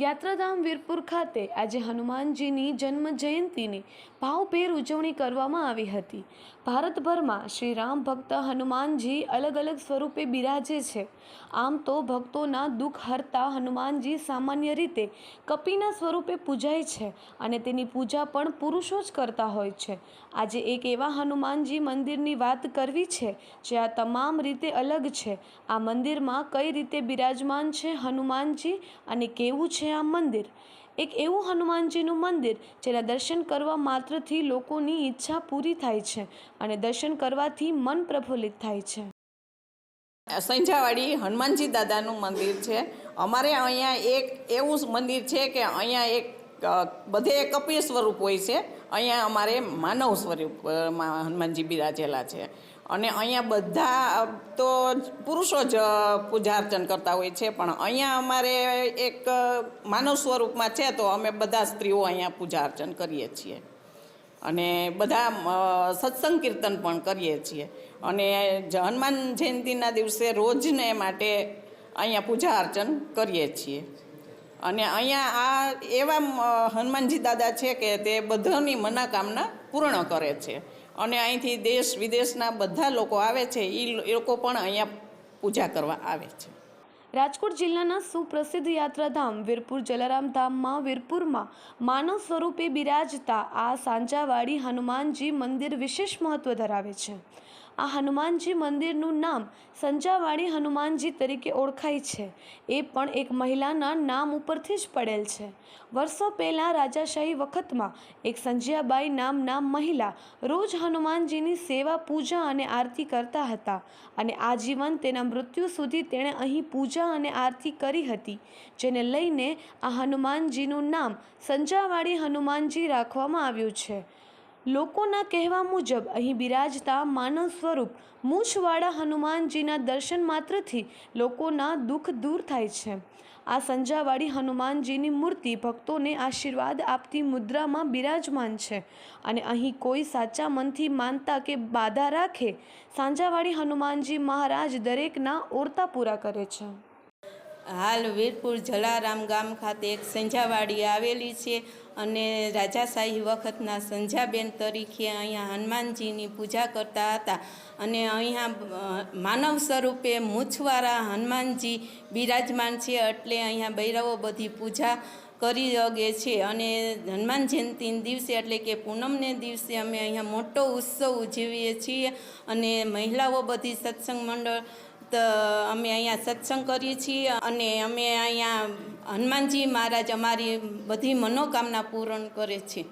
યાત્રાધામ વીરપુર ખાતે આજે હનુમાનજીની જન્મ જયંતિની ભાવભેર ઉજવણી કરવામાં આવી હતી. ભારતભરમાં શ્રી રામ ભક્ત હનુમાનજી અલગ અલગ સ્વરૂપે બિરાજે છે. આમ તો ભક્તોના દુઃખ હરતા હનુમાનજી સામાન્ય રીતે કપિના સ્વરૂપે પૂજાય છે અને તેની પૂજા પણ પુરુષો જ કરતા હોય છે. આજે એક એવા હનુમાનજી મંદિરની વાત કરવી છે જે આ તમામ રીતે અલગ છે. આ મંદિરમાં કઈ રીતે બિરાજમાન છે હનુમાનજી અને કેવું છે આ મંદિર. એક એવું હનુમાનજીનું મંદિર જેના દર્શન કરવા માત્રથી લોકોની ઈચ્છા પૂરી થાય છે અને દર્શન કરવાથી મન પ્રફુલ્લિત થાય છે. સંજાવાડી હનુમાનજી દાદાનું મંદિર છે. અમારે અહીંયા એક એવું મંદિર છે કે અહીંયા એક બધે કપિલ સ્વરૂપ હોય છે. અહીંયા અમારે માનવ સ્વરૂપમાં હનુમાનજી બિરાજેલા છે. અને અહીંયા બધા તો પુરુષો જ પૂજા અર્ચન કરતા હોય છે. પણ અહીંયા અમારે એક માનવ સ્વરૂપમાં છે તો અમે બધા સ્ત્રીઓ અહીંયા પૂજા અર્ચન કરીએ છીએ. અને બધા સત્સંગ કીર્તન પણ કરીએ છીએ. અને હનુમાન જયંતિના દિવસે રોજને માટે અહીંયા પૂજા અર્ચન કરીએ છીએ. અને અહીંયા આ એવા હનુમાનજી દાદા છે કે તે બધાની મનોકામના પૂર્ણ કરે છે. અને અહીંથી દેશ વિદેશના બધા લોકો આવે છે એ લોકો પણ અહીંયા પૂજા કરવા આવે છે. રાજકોટ જિલ્લાના સુપ્રસિદ્ધ યાત્રાધામ વીરપુર જલારામ ધામમાં વીરપુરમાં માનવ સ્વરૂપે બિરાજતા આ સાંજાવાડી હનુમાનજી મંદિર વિશેષ મહત્વ ધરાવે છે. આ હનુમાનજી મંદિરનું નામ સંજાવાડી હનુમાનજી તરીકે ઓળખાય છે. એ પણ એક મહિલાના નામ ઉપરથી જ પડેલ છે. વર્ષો પહેલાં રાજાશાહી વખતમાં એક સંજયાબાઈ નામના મહિલા રોજ હનુમાનજીની સેવા, પૂજા અને આરતી કરતા હતા અને આજીવન તેના મૃત્યુ સુધી તેણે અહીં પૂજા અને આરતી કરી હતી, જેને લઈને આ હનુમાનજીનું નામ સંજાવાડી હનુમાનજી રાખવામાં આવ્યું છે. લોકોના કહેવા મુજબ અહીં બિરાજતા માનવ સ્વરૂપ મૂછવાળા હનુમાનજીના દર્શન માત્રથી લોકોના દુઃખ દૂર થાય છે. આ સંજાવાળી હનુમાનજીની મૂર્તિ ભક્તોને આશીર્વાદ આપતી મુદ્રામાં બિરાજમાન છે અને અહીં કોઈ સાચા મનથી માનતા કે બાધા રાખે, સાંજાવાળી હનુમાનજી મહારાજ દરેકના ઓરતા પૂરા કરે છે. હાલ વીરપુર જલારામ ગામ ખાતે એક સંજાવાડી આવેલી છે અને રાજાશાહી વખતના સંજાબેન તરીકે અહીંયા હનુમાનજીની પૂજા કરતા હતા. અને અહીંયા માનવ સ્વરૂપે મૂછવાળા હનુમાનજી બિરાજમાન છે એટલે અહીંયા બૈરવો બધી પૂજા કરી શકે છે. અને હનુમાન જયંતિના દિવસે એટલે કે પૂનમને દિવસે અમે અહીંયા મોટો ઉત્સવ ઉજવીએ છીએ. અને મહિલાઓ બધી સત્સંગ મંડળ તો અમે અહીંયા સત્સંગ કરીએ છીએ અને અમે અહીંયા હનુમાનજી મહારાજ અમારી બધી મનોકામના પૂર્ણ કરે છે.